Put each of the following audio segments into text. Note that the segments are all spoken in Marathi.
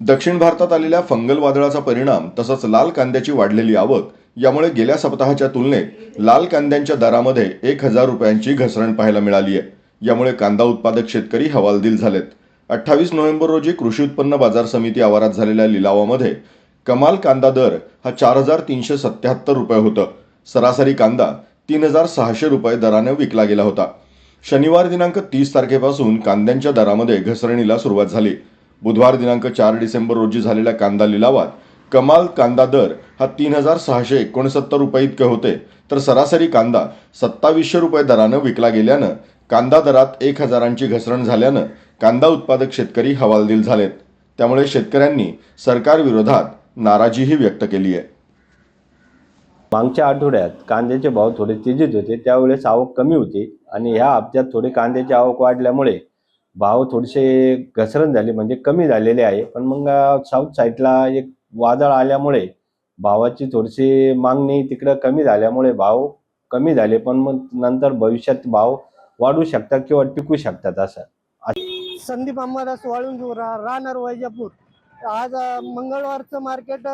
दक्षिण भारतात आलेल्या फंगल वादळाचा परिणाम तसंच लाल कांद्याची वाढलेली आवक यामुळे गेल्या सप्ताहाच्या तुलनेत लाल कांद्यांच्या दरामध्ये एक हजार रुपयांची घसरण पाहायला मिळाली आहे. यामुळे कांदा उत्पादक शेतकरी हवालदिल झालेत. अठ्ठावीस नोव्हेंबर रोजी कृषी उत्पन्न बाजार समिती आवारात झालेल्या लिलावामध्ये कमाल कांदा दर हा चार हजार तीनशे सत्याहत्तर रुपये होतं. सरासरी कांदा तीन हजार सहाशे रुपये दराने विकला गेला होता. शनिवार दिनांक तीस तारखेपासून कांद्यांच्या दरामध्ये घसरणीला सुरुवात झाली. बुधवार दिनांक चार डिसेंबर रोजी झालेल्या कांदा लिलावात कमाल कांदा दर हा तीन हजार सहाशे एकोणसत्तर रुपये इतके होते. तर सरासरी कांदा सत्तावीसशे रुपये दरानं विकला गेल्यानं कांदा दरात एक हजारांची घसरण झाल्यानं कांदा उत्पादक शेतकरी हवालदिल झालेत. त्यामुळे शेतकऱ्यांनी सरकारविरोधात नाराजीही व्यक्त केली आहे. मागच्या आठवड्यात कांद्याचे भाव थोडे तेजीत होते. त्यावेळेस आवक कमी होती आणि ह्या हप्त्यात थोडी कांद्याची आवक वाढल्यामुळे भाव थोडेसे घसरण झाले म्हणजे कमी झालेले आहे. पण मग साऊथ साईडला एक वादळ आल्यामुळे भावाची थोडीशी मागणी तिकडं कमी झाल्यामुळे भाव कमी झाले. पण मग नंतर भविष्यात भाव वाढू शकतात किंवा टिकू शकतात असं. संदीप अंबादास वाळुंज रा राहणार वैजापूर. आज मंगळवारचं मार्केट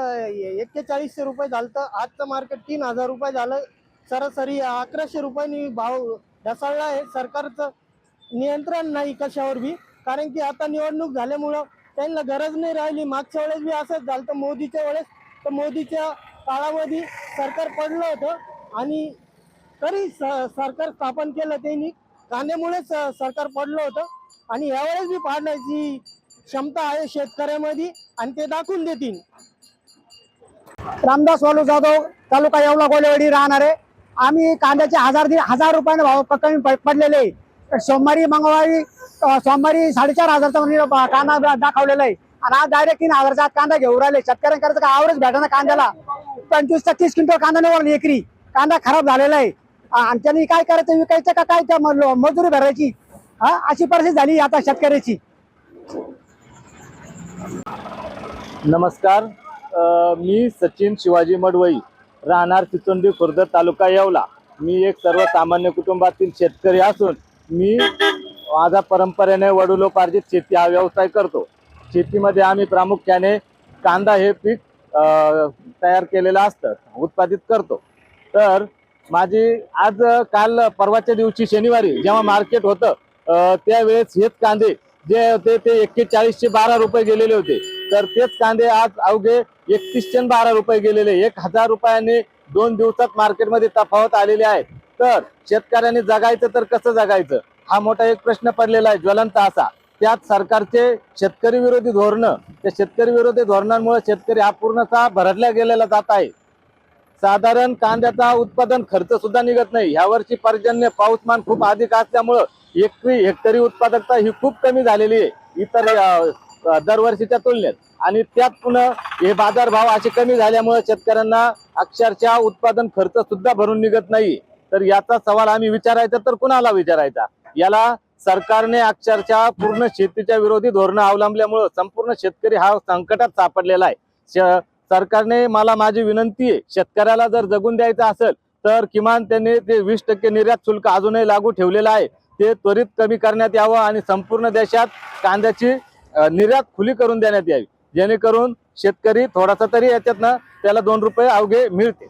एक्केचाळीसशे रुपये झालं तर आजचं मार्केट तीन हजार रुपये झालं. सरासरी अकराशे रुपयांनी भाव ढसाळला आहे. सरकारचं नियंत्रण नाही कशावर बी. कारण की आता निवडणूक झाल्यामुळं त्यांना गरज नाही राहिली. मागच्या वेळेस बी असंच झालं तर मोदीच्या वेळेस. तर मोदीच्या काळामध्ये सरकार पडलं होतं. आणि तरी स सरकार स्थापन केलं त्यांनी. कांद्यामुळेच सरकार पडलं होतं. आणि यावेळेस बी पाडण्याची क्षमता आहे शेतकऱ्यामध्ये. आणि ते दाखवून देतील. रामदास वालू जाधव तालुका येवला गोलेवाडी राहणार. आहे आम्ही कांद्याचे हजार दीड हजार रुपयाने भाव कमी पडलेले. आहे. सोमवारी मंगळवारी सोमवारी साडेचार हजारचा म्हणजे कांदा दाखवलेला आहे. आणि आज डायरेक्ट तीन हजारचा कांदा घेऊन राहिले. शेतकऱ्यांकडे काय आवरच भेटाना कांद्याला. पंचवीस ते तीस क्विंटल कांदा निवडला एकरी. कांदा खराब झालेला आहे. आणि त्यांनी काय करायचं विकायचं का काय त्या मजुरी भरायची? हा अशी परिस्थिती झाली आता शेतकऱ्याची. नमस्कार. मी सचिन शिवाजी मडवई राहणार चिचोंडी खुर्द तालुका येवला. मी एक सर्वसामान्य कुटुंबातील शेतकरी असून मी माझा परंपरेने वडिलोपार्जित शेती हा व्यवसाय करतो. शेतीमध्ये आम्ही प्रामुख्याने कांदा हे पीक तयार केलेलं असतं उत्पादित करतो. तर माझी आज काल परवाच्या दिवशी शनिवारी जेव्हा मार्केट होतं त्यावेळेस हेच कांदे जे होते ते एक्केचाळीसशे बारा रुपये गेलेले होते. तर तेच कांदे आज अवघे एकतीसशे बारा रुपये गेलेले. एक हजार रुपयाने दोन दिवसात मार्केटमध्ये तफावत आलेली आहे. तर शेतकऱ्यांनी जगायचं तर कसं जगायचं? हा मोठा एक प्रश्न पडलेला आहे ज्वलंत असा. त्यात सरकारचे शेतकरी विरोधी धोरणं त्या शेतकरी विरोधी धोरणांमुळे शेतकरी हा पूर्णतः भरडल्या गेलेला जात आहे. साधारण कांद्याचा उत्पादन खर्च सुद्धा निघत नाही. यावर्षी पर्जन्य पाऊसमान खूप अधिक असल्यामुळं एकरी हेक्टरी उत्पादकता ही खूप कमी झालेली आहे. इतर दरवर्षीच्या तुलनेत. आणि त्यात पुन्हा हे बाजारभाव असे कमी झाल्यामुळे शेतकऱ्यांना अक्षरशः उत्पादन खर्च सुद्धा भरून निघत नाही. तर याचा सवाल आम्ही विचारायचा तर कुणाला विचारायचा? याला सरकारने अक्षरशः पूर्ण शेतीच्या विरोधी धोरणं अवलंबल्यामुळं संपूर्ण शेतकरी हा संकटात सापडलेला आहे. श- सरकारने मला माझी विनंती आहे शेतकऱ्याला जर जगून द्यायचं असेल तर किमान त्यांनी ते वीस टक्के निर्यात शुल्क अजूनही लागू ठेवलेलं आहे. ते त्वरित कमी करण्यात यावं आणि संपूर्ण देशात कांद्याची निर्यात खुली करून देण्यात यावी. जेणेकरून शेतकरी थोडासा तरी याच्यातनं त्याला दोन रुपये अवघे मिळते